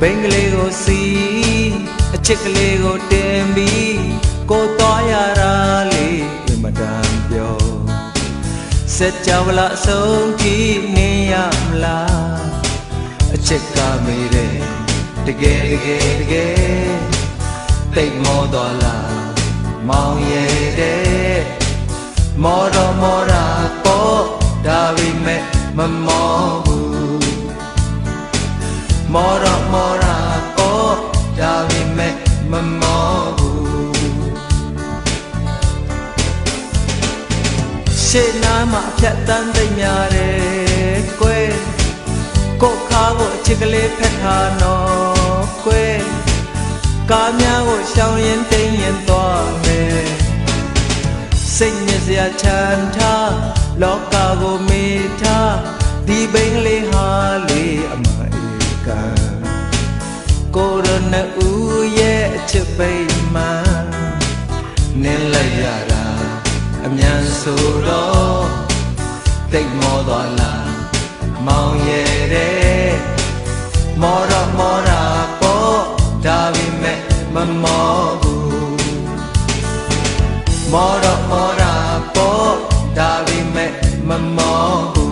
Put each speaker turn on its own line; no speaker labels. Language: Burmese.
ဘိန်းကလေးကိုစီအချစ်ကလေးကိုတင်ပြီးကိုသွားရတာလေးအင်မတန်ပြောစက်ကြဝဠာအဆုံးကြည့်နေရမလားအချစ်ကမေးတယ်တကယ်တကယ်တကယ်တိတ်မောတော်လားမောင်ရဲ့တဲ့မောတော်မောတာပေါ့ဒါပေမဲ့မမောဘူး မောရမောရကိုဒါပေမဲ့မမောဘူးရှေ့နားမှာအဖြတ်တန်းသိမ့်များတယ်ကွယ်ကိုခါကိုအချစ်ကလေးဖက်ထားနော်ကွယ်ကားများကိုရှောင်ရင်တိမ်ရင်သွားမယ်စိတ်ညစ်စရာချမ်းထားလောကကိုမေ့ထားဒီဘိန်းကလေးဟာလေ တို့နှစ်ဦးရဲ့အချစ်ပိတ်မှာနင်းလိုက်ရတာအမြန်ဆိုတော့တိတ်မောသွားလားမောင်ရဲတဲ့မောရမောရပေါ်ဒါပေမဲ့မမောဘူးမောရမောရပေါ်ဒါပေမဲ့မမောဘူး